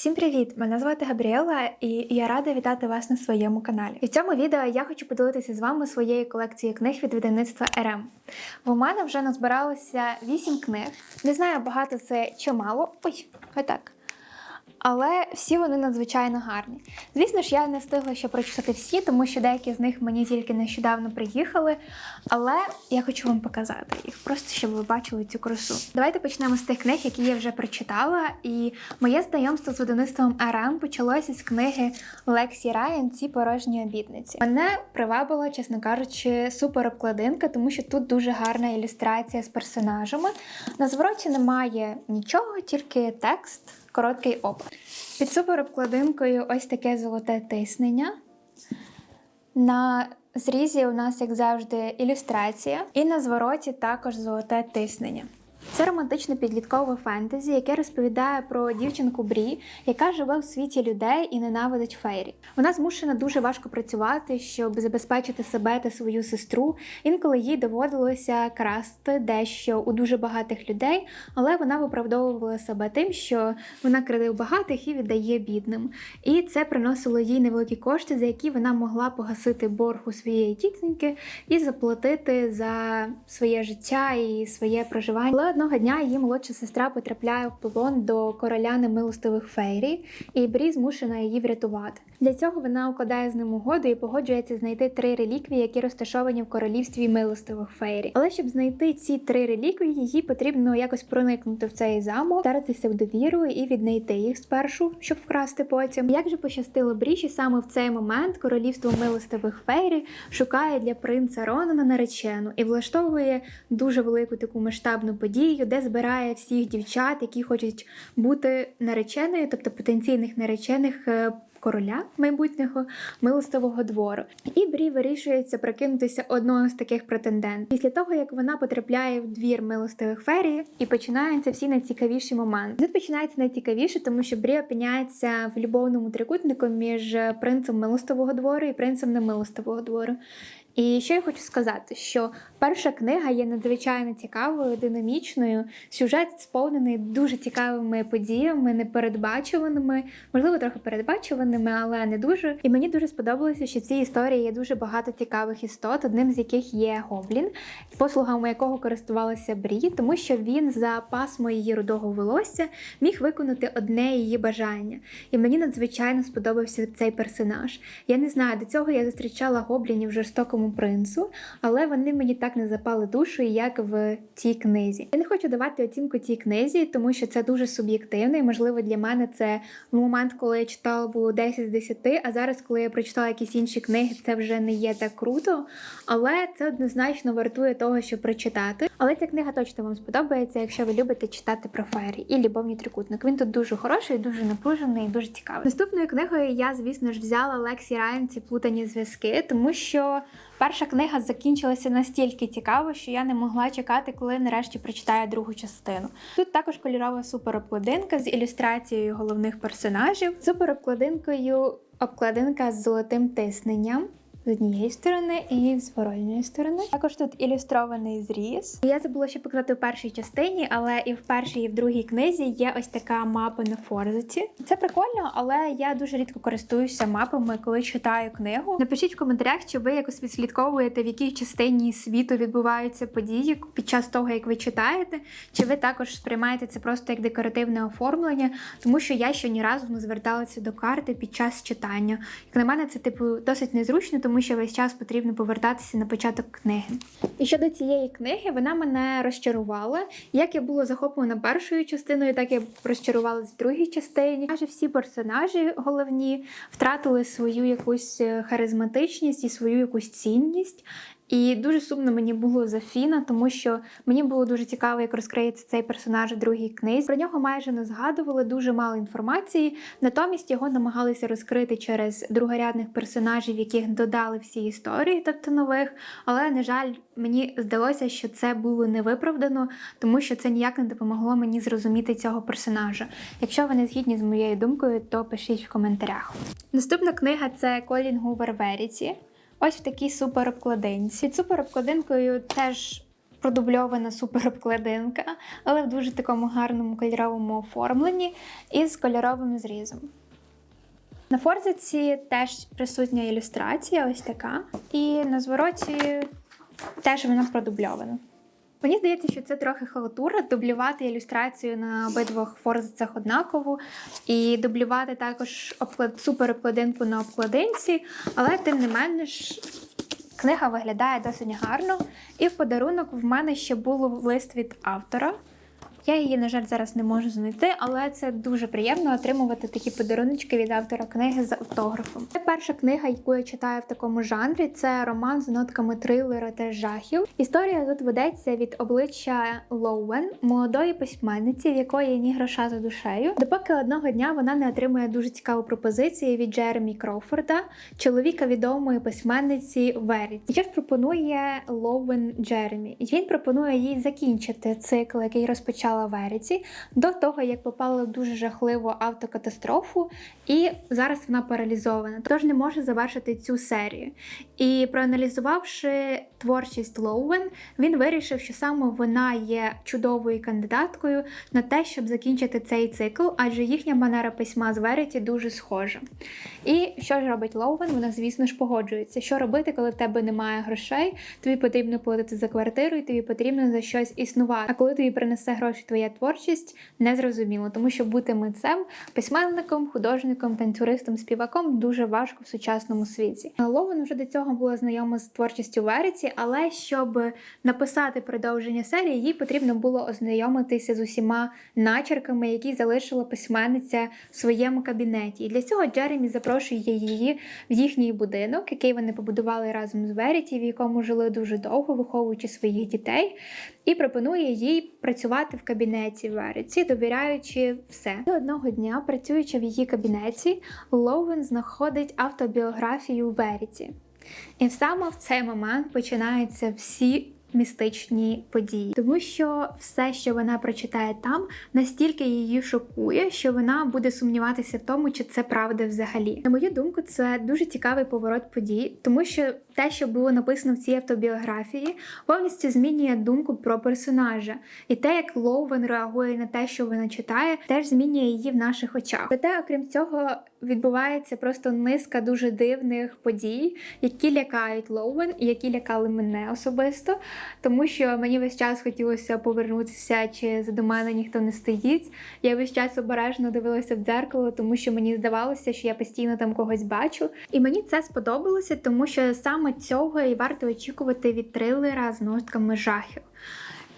Всім привіт! Мене звати Габріела, і я рада вітати вас на своєму каналі. І в цьому відео я хочу поділитися з вами своєю колекцією книг від видавництва РМ. У мене вже назбиралося 8 книг. Не знаю, багато це чи мало. Ой, отак. Але всі вони надзвичайно гарні. Звісно ж, я не встигла ще прочитати всі, тому що деякі з них мені тільки нещодавно приїхали. Але я хочу вам показати їх, просто щоб ви бачили цю красу. Давайте почнемо з тих книг, які я вже прочитала. І моє знайомство з видавництвом РМ почалося з книги Лексі Райан Ці порожні обітниці. Мене привабила, чесно кажучи, супер обкладинка, тому що тут дуже гарна ілюстрація з персонажами. На звороті немає нічого, тільки текст короткий опис. Під суперобкладинкою ось таке золоте тиснення. На зрізі у нас, як завжди, ілюстрація, і на звороті також золоте тиснення. Це романтичне підліткове фентезі, яке розповідає про дівчинку Брі, яка живе у світі людей і ненавидить фейрі. Вона змушена дуже важко працювати, щоб забезпечити себе та свою сестру. Інколи їй доводилося красти дещо у дуже багатих людей, але вона виправдовувала себе тим, що вона краде у багатих і віддає бідним. І це приносило їй невеликі кошти, за які вона могла погасити борг у своєї тітоньки і заплатити за своє життя і своє проживання. Одного дня її молодша сестра потрапляє в полон до короля немилостивих фейрі, і Брі змушена її врятувати. Для цього вона укладає з ним угоду і погоджується знайти три реліквії, які розташовані в королівстві милостивих фейрі. Але щоб знайти ці три реліквії, їй потрібно якось проникнути в цей замок, вдаритися в довіру і віднайти їх спершу, щоб вкрасти потім. Як же пощастило Бріші саме в цей момент королівство милостивих фейрі шукає для принца Ронана наречену і влаштовує дуже велику таку масштабну подію, де збирає всіх дівчат, які хочуть бути нареченою, тобто потенційних наречених. е, Короля майбутнього милостивого двору, і Брі вирішується прикинутися одною з таких претендентів. Після того як вона потрапляє в двір милостивих ферії, і починаються всі найцікавіші моменти. Тут починається найцікавіше, тому що Брі опиняється в любовному трикутнику між принцем милостивого двору і принцем немилостивого двору. І що я хочу сказати, що перша книга є надзвичайно цікавою, динамічною. Сюжет сповнений дуже цікавими подіями, непередбачуваними, можливо, трохи передбачуваними, але не дуже. І мені дуже сподобалося, що в цій історії є дуже багато цікавих істот, одним з яких є гоблін, послугами якого користувалася Брі, тому що він за пасмо її рудого волосся міг виконати одне її бажання. І мені надзвичайно сподобався цей персонаж. Я не знаю, до цього я зустрічала гоблінів в жорстокому принцу, але вони мені так не запали душу, як в цій книзі. Я не хочу давати оцінку цій книзі, тому що це дуже суб'єктивно, і можливо для мене це в момент, коли я читала, було 10 з 10, а зараз, коли я прочитала якісь інші книги, це вже не є так круто. Але це однозначно вартує того, щоб прочитати. Але ця книга точно вам сподобається, якщо ви любите читати про фері і любовні трикутник. Він тут дуже хороший, дуже напружений і дуже цікавий. Наступною книгою я, звісно ж, взяла Лексі Райан ці плутані зв'язки, тому що. Перша книга закінчилася настільки цікаво, що я не могла чекати, коли нарешті прочитаю другу частину. Тут також кольорова суперобкладинка з ілюстрацією головних персонажів, суперобкладинкою обкладинка з золотим тисненням. Однієї сторони і з ворольної сторони. Також тут ілюстрований зріз. Я забула ще показати в першій частині, але і в першій, і в другій книзі є ось така мапа на форзиці. Це прикольно, але я дуже рідко користуюся мапами, коли читаю книгу. Напишіть в коментарях, чи ви якось відслідковуєте, в якій частині світу відбуваються події під час того, як ви читаєте, чи ви також сприймаєте це просто як декоративне оформлення, тому що я ще ні разу не зверталася до карти під час читання. Як на мене, це типу досить незручно, тому що весь час потрібно повертатися на початок книги. І щодо цієї книги, вона мене розчарувала. Як я була захоплена першою частиною, так я розчарувалась в другій частині. Майже всі персонажі головні втратили свою якусь е, харизматичність і свою якусь цінність. І дуже сумно мені було за Фіна, тому що мені було дуже цікаво, як розкриється цей персонаж у другій книзі. Про нього майже не згадували, дуже мало інформації. Натомість його намагалися розкрити через другорядних персонажів, яких додали всі історії, тобто нових. Але, на жаль, мені здалося, що це було невиправдано, тому що це ніяк не допомогло мені зрозуміти цього персонажа. Якщо ви не згідні з моєю думкою, то пишіть в коментарях. Наступна книга це Колін Гувер Веріті. Ось в такій суперобкладинці. Під суперобкладинкою теж продубльована суперобкладинка, але в дуже такому гарному кольоровому оформленні і з кольоровим зрізом. На форзиці теж присутня ілюстрація, ось така. І на звороті теж вона продубльована. Мені здається, що це трохи халтура дублювати ілюстрацію на обидвох форзицях однаково, і дублювати також обклад... суперобкладинку на обкладинці, але тим не менш. Книга виглядає досить гарно, і в подарунок в мене ще був лист від автора. Я її, на жаль, зараз не можу знайти, але це дуже приємно отримувати такі подаруночки від автора книги з автографом. Це перша книга, яку я читаю в такому жанрі. Це роман з нотками трилера та жахів. Історія тут ведеться від обличчя Лоуен, молодої письменниці, в якої ні гроша за душею, допоки одного дня вона не отримує дуже цікаву пропозицію від Джеремі Кроуфорда, чоловіка відомої письменниці Веріт. Що ж пропонує Лоуен Джеремі? Він пропонує їй закінчити цикл, який розпочала Веріці, до того як попала в дуже жахливу автокатастрофу, і зараз вона паралізована, тож не може завершити цю серію. І проаналізувавши творчість Лоуен, він вирішив, що саме вона є чудовою кандидаткою на те, щоб закінчити цей цикл, адже їхня манера письма з Веріті дуже схожа. І що ж робить Лоуен? Вона, звісно ж, погоджується. Що робити, коли в тебе немає грошей? Тобі потрібно платити за квартиру, і тобі потрібно за щось існувати. А коли тобі принесе гроші твоя творчість, незрозуміло, тому що бути митцем, письменником, художником, танцюристом, співаком дуже важко в сучасному світі. Лоуен вже до цього була знайома з творчістю Веріті, але щоб написати продовження серії, їй потрібно було ознайомитися з усіма начерками, які залишила письменниця в своєму кабінеті. І для цього Джеремі запрошує її в їхній будинок, який вони побудували разом з Веріті, в якому жили дуже довго, виховуючи своїх дітей, і пропонує їй працювати в кабінеті Веріті, довіряючи все. І одного дня, працюючи в її кабінеті, Лоуен знаходить автобіографію Веріті. І саме в цей момент починаються всі містичні події, тому що все, що вона прочитає там, настільки її шокує, що вона буде сумніватися в тому, чи це правда взагалі. На мою думку, це дуже цікавий поворот подій, тому що те, що було написано в цій автобіографії, повністю змінює думку про персонажа, і те, як Лоуен реагує на те, що вона читає, теж змінює її в наших очах. Проте, окрім цього, відбувається просто низка дуже дивних подій, які лякають Лоуен і які лякали мене особисто, тому що мені весь час хотілося повернутися, чи за до мене ніхто не стоїть. Я весь час обережно дивилася в дзеркало, тому що мені здавалося, що я постійно там когось бачу. І мені це сподобалося, тому що саме цього і варто очікувати від трилера з нотками жахів.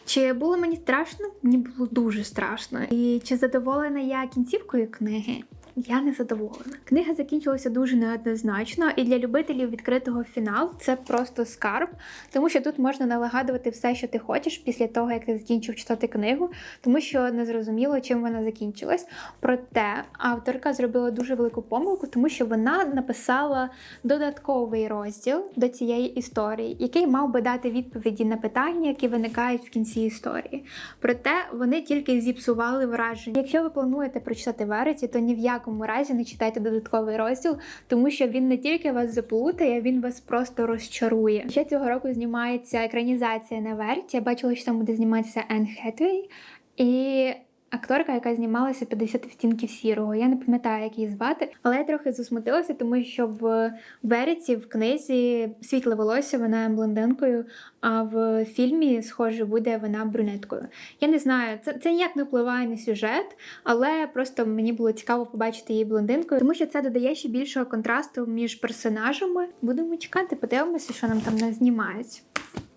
Чи було мені страшно? Мені було дуже страшно. І чи задоволена я кінцівкою книги? Я не задоволена. Книга закінчилася дуже неоднозначно, і для любителів відкритого фіналу це просто скарб, тому що тут можна налагадувати все, що ти хочеш після того, як ти закінчив читати книгу, тому що не зрозуміло, чим вона закінчилась. Проте авторка зробила дуже велику помилку, тому що вона написала додатковий розділ до цієї історії, який мав би дати відповіді на питання, які виникають в кінці історії. Проте вони тільки зіпсували враження. Якщо ви плануєте прочитати Вереті, то ні в якому разі не читайте додатковий розділ, тому що він не тільки вас заплутає, він вас просто розчарує. Ще цього року знімається екранізація на. Я бачила, що там буде зніматися Енн Хетвей. І акторка, яка знімалася 50 відтінків сірого. Я не пам'ятаю, як її звати, але я трохи засмутилася, тому що в Веріці в книзі світле волосся, вона блондинкою, а в фільмі, схоже, буде вона брюнеткою. Я не знаю, це, це ніяк не впливає на сюжет, але просто мені було цікаво побачити її блондинкою, тому що це додає ще більшого контрасту між персонажами. Будемо чекати, подивимося, що нам там не знімають.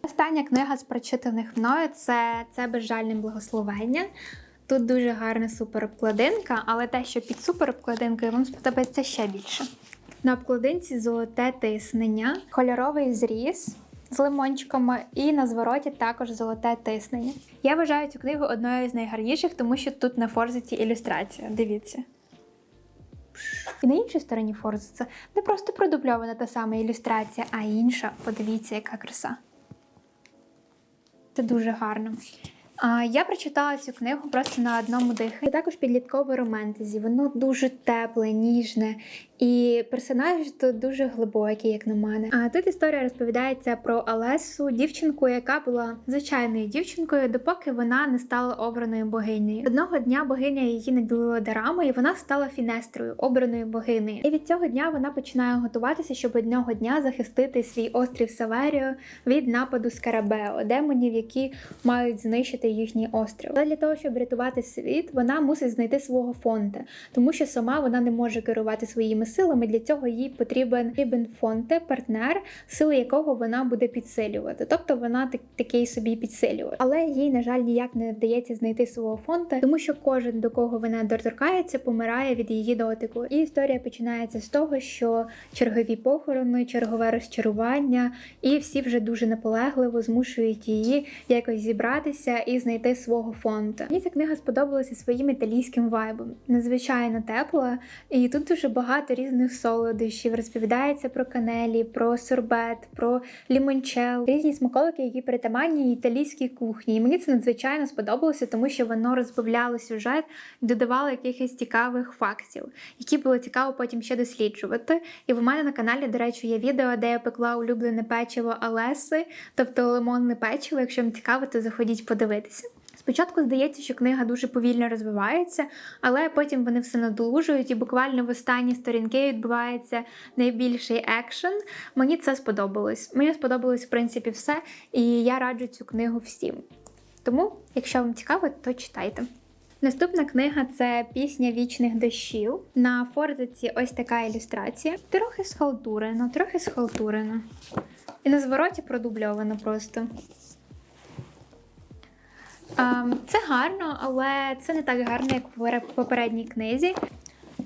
Остання книга з прочитаних мною це, це безжальне благословення. Тут дуже гарна суперобкладинка, але те, що під суперобкладинкою, вам сподобається ще більше. На обкладинці золоте тиснення, кольоровий зріз з лимончиками, і на звороті також золоте тиснення. Я вважаю цю книгу одною з найгарніших, тому що тут на форзиці ілюстрація. Дивіться. І на іншій стороні форзица не просто продубльована та сама ілюстрація, а інша. Подивіться, яка краса. Це дуже гарно. Я прочитала цю книгу просто на одному диханні. Також підліткове романтезі. Воно дуже тепле, ніжне І персонаж тут дуже глибокий, як на мене. А тут історія розповідається про Алесу, дівчинку, яка була звичайною дівчинкою, допоки вона не стала обраною богинею. Одного дня богиня її наділила дарами, і вона стала фінестрою, обраною богинею. І від цього дня вона починає готуватися, щоб одного дня захистити свій острів Саверіо від нападу Скарабео, демонів, які мають знищити їхній острів. Але для того, щоб врятувати світ, вона мусить знайти свого фонта, тому що сама вона не може керувати своїми силами. Для цього їй потрібен потрібен фонте, партнер, сили якого вона буде підсилювати. Тобто вона так, такий собі підсилює. Але їй, на жаль, ніяк не вдається знайти свого фонта, тому що кожен до кого вона доторкається, помирає від її дотику. І історія починається з того, що чергові похорони, чергове розчарування, і всі вже дуже наполегливо змушують її якось зібратися і знайти свого фонта. Мені ця книга сподобалася своїм італійським вайбом. Надзвичайно тепла, і тут дуже багато різних солодощів. Розповідається про канелі, про сорбет, про лімончел, різні смаколики, які притаманні італійській кухні. І мені це надзвичайно сподобалося, тому що воно розбавляло сюжет додавало якихось цікавих фактів, які було цікаво потім ще досліджувати. І в мене на каналі, до речі, є відео, де я пекла улюблене печиво Алеси, тобто лимонне печиво. Якщо вам цікаво, то заходіть подивитися. Спочатку здається, що книга дуже повільно розвивається, але потім вони все надолужують, і буквально в останні сторінки відбувається найбільший екшен. Мені це сподобалось. Мені сподобалось в принципі все, і я раджу цю книгу всім. Тому, якщо вам цікаво, то читайте. Наступна книга це пісня вічних дощів. На фортеці ось така ілюстрація. Трохи схалтурена, трохи схалтурена. І на звороті продубльовано просто. Ем, Це гарно, але це не так гарно, як в попередній книзі.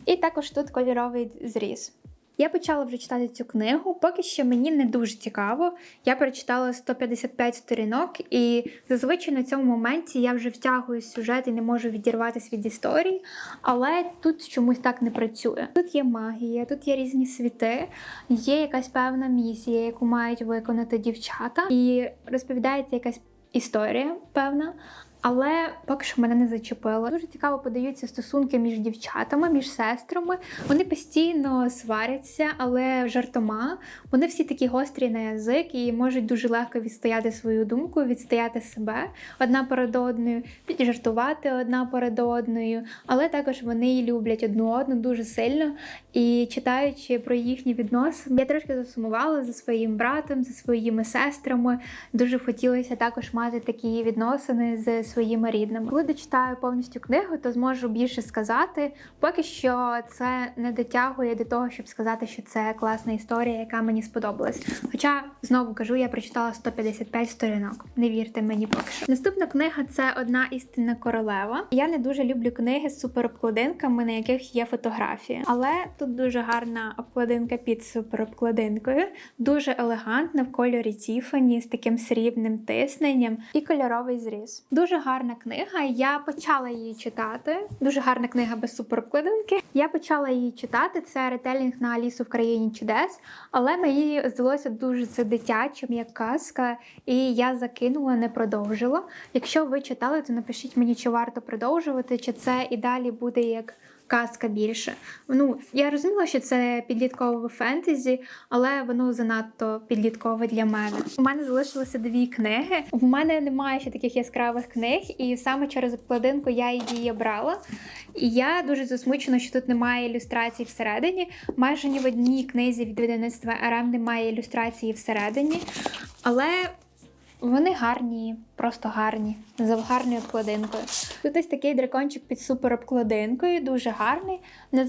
І також тут кольоровий зріз. Я почала вже читати цю книгу, поки що мені не дуже цікаво. Я перечитала 155 сторінок, і зазвичай на цьому моменті я вже втягую сюжет і не можу відірватися від історії. Але тут чомусь так не працює. Тут є магія, тут є різні світи, є якась певна місія, яку мають виконати дівчата, і розповідається якась історія певна. Але поки що мене не зачепило. Дуже цікаво подаються стосунки між дівчатами, між сестрами. Вони постійно сваряться, але жартома. Вони всі такі гострі на язик і можуть дуже легко відстояти свою думку, відстояти себе одна перед одною, піджартувати одна перед одною. Але також вони люблять одну одну дуже сильно. І читаючи про їхні відносини, я трошки засумувала за своїм братом, за своїми сестрами. Дуже хотілося також мати такі відносини з своїми рідними. Коли дочитаю повністю книгу, то зможу більше сказати. Поки що це не дотягує до того, щоб сказати, що це класна історія, яка мені сподобалась. Хоча знову кажу, я прочитала 155 сторінок. Не вірте мені поки що. Наступна книга це одна істинна королева. Я не дуже люблю книги з суперобкладинками, на яких є фотографії, але тут дуже гарна обкладинка під суперобкладинкою, дуже елегантна в кольорі Тіфані з таким срібним тисненням і кольоровий зріз. Дуже гарна книга. Я почала її читати. Дуже гарна книга без суперобкладинки. Я почала її читати. Це ретелінг на Алісу в країні чудес, але мені здалося дуже це дитячим, як казка, і я закинула, не продовжила. Якщо ви читали, то напишіть мені, чи варто продовжувати, чи це і далі буде як казка більше. Ну, я розуміла, що це підліткове фентезі, але воно занадто підліткове для мене. У мене залишилося дві книги. В мене немає ще таких яскравих книг, і саме через обкладинку я її брала. І я дуже засмучена, що тут немає ілюстрацій всередині. Майже ні в одній книзі від видавництва РМ немає ілюстрації всередині. Але вони гарні, просто гарні, з гарною обкладинкою. Тут ось такий дракончик під супер обкладинкою, дуже гарний. На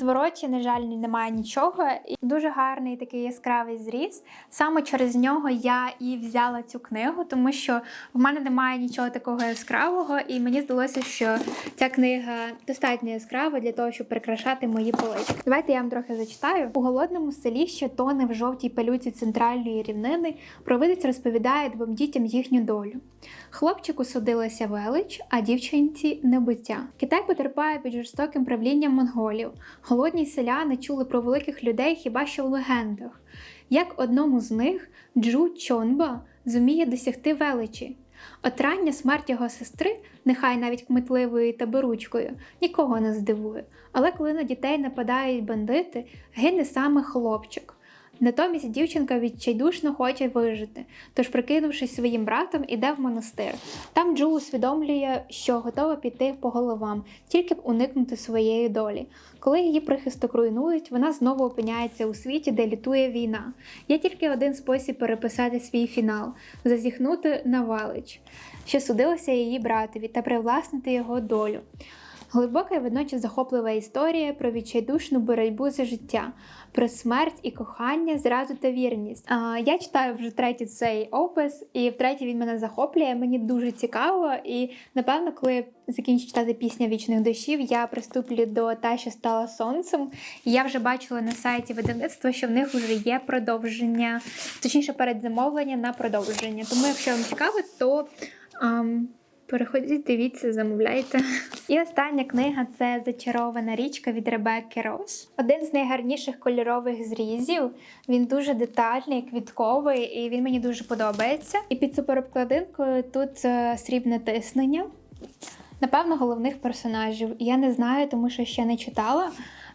на жаль, немає нічого. І дуже гарний такий яскравий зріз. Саме через нього я і взяла цю книгу, тому що в мене немає нічого такого яскравого, і мені здалося, що ця книга достатньо яскрава для того, щоб прикрашати мої полички. Давайте я вам трохи зачитаю. У голодному селі, що тоне в жовтій палюці центральної рівнини, провидець розповідає двом дітям їхню долю. Хлопчику судилася велич, а дівчинці небуття. Китай потерпає під жорстоким правлінням монголів. Голодні селяни чули про великих людей хіба що в легендах. Як одному з них Джу Чонба зуміє досягти величі. От рання смерть його сестри, нехай навіть кмитливою та беручкою, нікого не здивує. Але коли на дітей нападають бандити, гине саме хлопчик. Натомість дівчинка відчайдушно хоче вижити, тож, прикинувшись своїм братом, іде в монастир. Там Джу усвідомлює, що готова піти по головам, тільки б уникнути своєї долі. Коли її прихисток руйнують, вона знову опиняється у світі, де літує війна. Є тільки один спосіб переписати свій фінал зазіхнути на валич, що судилося її братові, та привласнити його долю. Глибока і водночас захоплива історія про відчайдушну боротьбу за життя, про смерть і кохання, зраду та вірність. А, я читаю вже третій цей опис, і втретє він мене захоплює. Мені дуже цікаво. І напевно, коли закінчу читати пісня вічних дощів, я приступлю до та, що стала сонцем. І я вже бачила на сайті видавництва, що в них вже є продовження, точніше, передзамовлення на продовження. Тому, якщо вам цікаво, то. ам, Переходіть, дивіться, замовляйте. І остання книга це Зачарована річка від Ребекки Рос. Один з найгарніших кольорових зрізів. Він дуже детальний, квітковий, і він мені дуже подобається. І під суперобкладинкою тут е, срібне тиснення. Напевно, головних персонажів. Я не знаю, тому що ще не читала.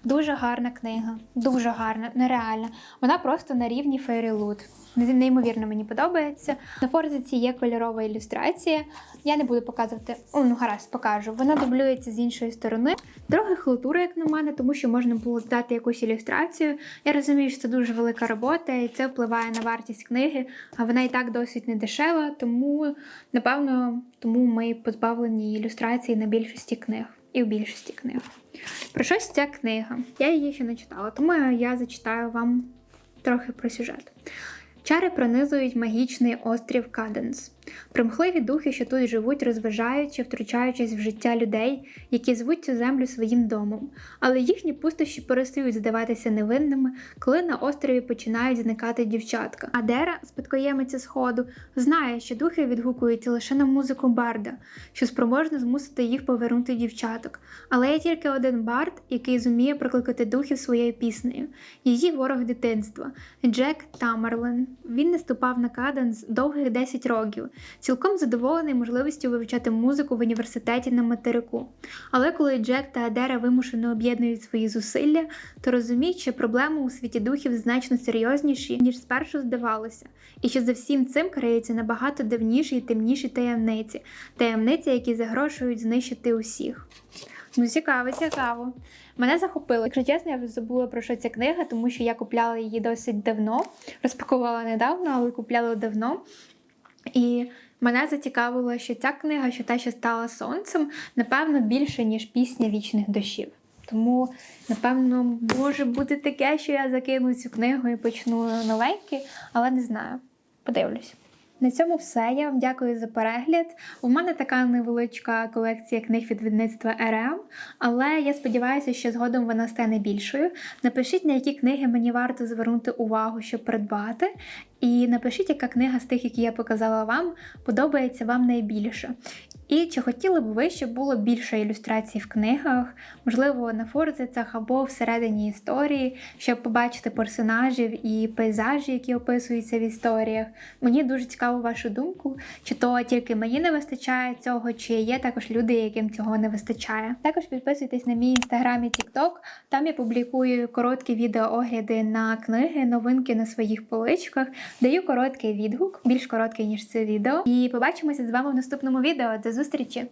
Дуже гарна книга, дуже гарна, нереальна. Вона просто на рівні Фейрілуд. Неймовірно мені подобається. На форзиці є кольорова ілюстрація. Я не буду показувати, О, ну гаразд, покажу. Вона дублюється з іншої сторони. Трохи халтура, як на мене, тому що можна було дати якусь ілюстрацію. Я розумію, що це дуже велика робота, і це впливає на вартість книги, а вона і так досить недешева, тому, напевно, тому ми позбавлені ілюстрації на більшості книг. І в більшості книг. Про щось ця книга. Я її ще не читала, тому я зачитаю вам трохи про сюжет. Чари пронизують магічний острів Каденс. Примхливі духи, що тут живуть, розважаючи, втручаючись в життя людей, які звуть цю землю своїм домом. Але їхні пустощі перестають здаватися невинними, коли на острові починають зникати дівчатка. Адера, спадкоємиця сходу, знає, що духи відгукуються лише на музику барда, що спроможна змусити їх повернути дівчаток. Але є тільки один бард, який зуміє прикликати духів своєю піснею. Її ворог дитинства Джек Тамерлен. Він не ступав на каденс довгих 10 років, цілком задоволений можливістю вивчати музику в університеті на материку. Але коли Джек та Адера вимушено об'єднують свої зусилля, то розуміють, що проблеми у світі духів значно серйозніші, ніж спершу здавалося, і що за всім цим криються набагато давніші і темніші таємниці, таємниці, які загрошують знищити усіх. Ну, цікаво, цікаво. Мене захопило. Якщо чесно, я вже забула про що ця книга, тому що я купляла її досить давно, розпакувала недавно, але купляла давно. І мене зацікавило, що ця книга, що те, що стала сонцем, напевно, більше, ніж пісня вічних дощів. Тому, напевно, може бути таке, що я закину цю книгу і почну новенькі, але не знаю. Подивлюсь. На цьому все. Я вам дякую за перегляд. У мене така невеличка колекція книг від видавництва РМ, але я сподіваюся, що згодом вона стане більшою. Напишіть, на які книги мені варто звернути увагу, щоб придбати. І напишіть, яка книга з тих, які я показала вам, подобається вам найбільше. І чи хотіли б ви, щоб було більше ілюстрацій в книгах, можливо, на форзицях або всередині історії, щоб побачити персонажів і пейзажі, які описуються в історіях. Мені дуже цікаво вашу думку, чи то тільки мені не вистачає цього, чи є також люди, яким цього не вистачає. Також підписуйтесь на мій інстаграм і тікток. Там я публікую короткі відеоогляди на книги, новинки на своїх поличках. Даю короткий відгук, більш короткий ніж це відео. І побачимося з вами в наступному відео. До зустрічі!